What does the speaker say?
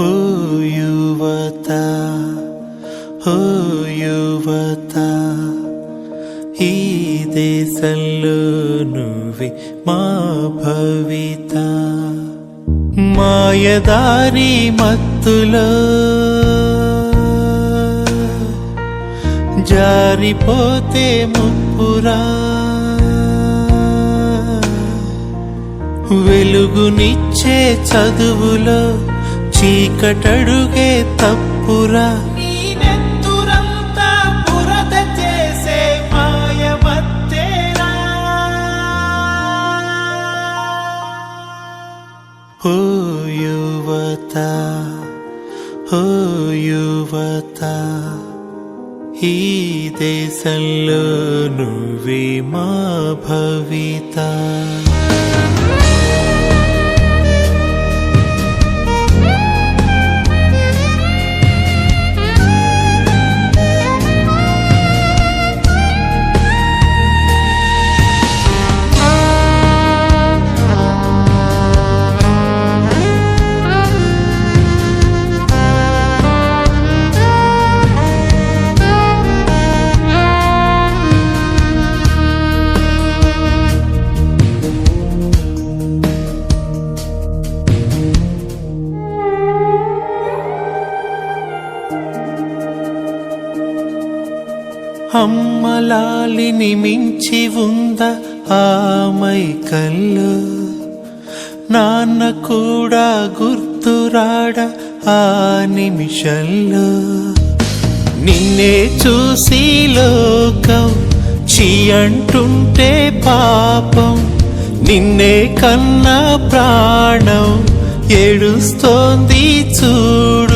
ఓ యువత ఓ యువత ఈ దేశంలో నువ్వే మా భవిత మాయదారి మత్తులో జారిపోతే ముప్పురా. వెలుగునిచ్చే చదువులో చీకటడుగే తప్పురా. ఓ యువత ఓ యువత. ఈ దేశంలో నువ్వే మా భవిత. అమ్మలాలిని మించి ఉంద ఆమై కళ్ళు నాన్న కూడా గుర్తురాడ ఆ నిమిషంలో నిన్నే చూసి లోకం చీ అంటుంటే పాపం. నిన్నే కన్న ప్రాణం ఏడుస్తోంది చూడు.